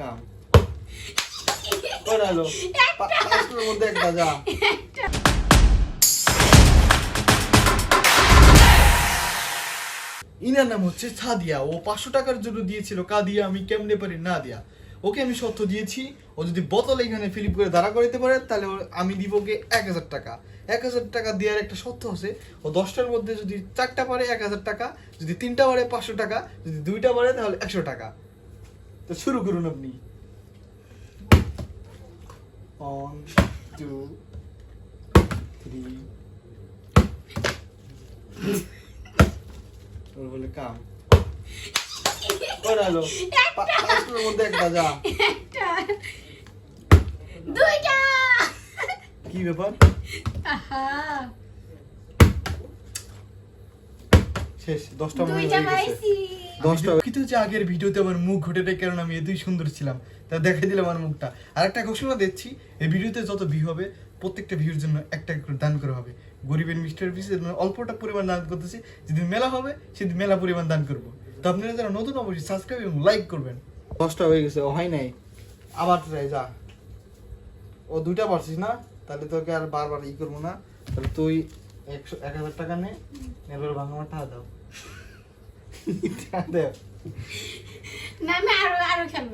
কাম কয়টা পাঁচটার মধ্যে একটা যা। ইনার নাম হচ্ছে সাদিয়া ও পাঁচশো টাকার জন্য দিয়েছিল। কাদিয়া আমি কেমনে পারি? না দিয়া। ওকে আমি সত্য দিয়েছি ও যদি বোতল এখানে ফিলিপ করে দাঁড়া করাইতে পারে তাহলে আমি দিব ওকে এক হাজার টাকা। এক হাজার টাকা দেওয়ার একটা সত্য আছে ও দশটার মধ্যে যদি চারটা পারে এক হাজার টাকা। যদি তিনটা পারে পাঁচশো টাকা। যদি দুইটা পারে তাহলে একশো টাকা। তো শুরু করুন আপনি। ওয়ান টু থ্রি ওর বলে কাম। পা- পাঁচটার মধ্যে একটা যা। দুইটা। কি ব্যাপার? শেষ দশটা মনে হয়ে গেছে। দশটা কিন্তু যে আগের ভিডিওতে আমার মুখ ঘটে দেয় কারণ আমি এতই সুন্দর ছিলাম। তা দেখাই দিলাম আমার মুখটা। আর একটা ঘোষণা দিচ্ছি এই ভিডিওতে যত ভিউ হবে প্রত্যেকটা ভিউর জন্য একটা করে দান করা হবে। গরিবের মিস্টার পিস অল্পটা পরিমাণ দান করতেছি যেদিন মেলা হবে সেদিন মেলা পরিমাণ দান করব। তো আপনারা যারা নতুন অবশ্যই সাবস্ক্রাইব এবং লাইক করবেন। দশটা হয়ে গেছে হয় নাই। আবার ট্রাই যা। ও দুইটা পারছিস না? তাহলে তোকে আর বারবার ই করব না। তাহলে তুই একশো এক হাজার টাকা নে এবার ভাঙামার টাকা দাও। না আমি আরও আরও খেলব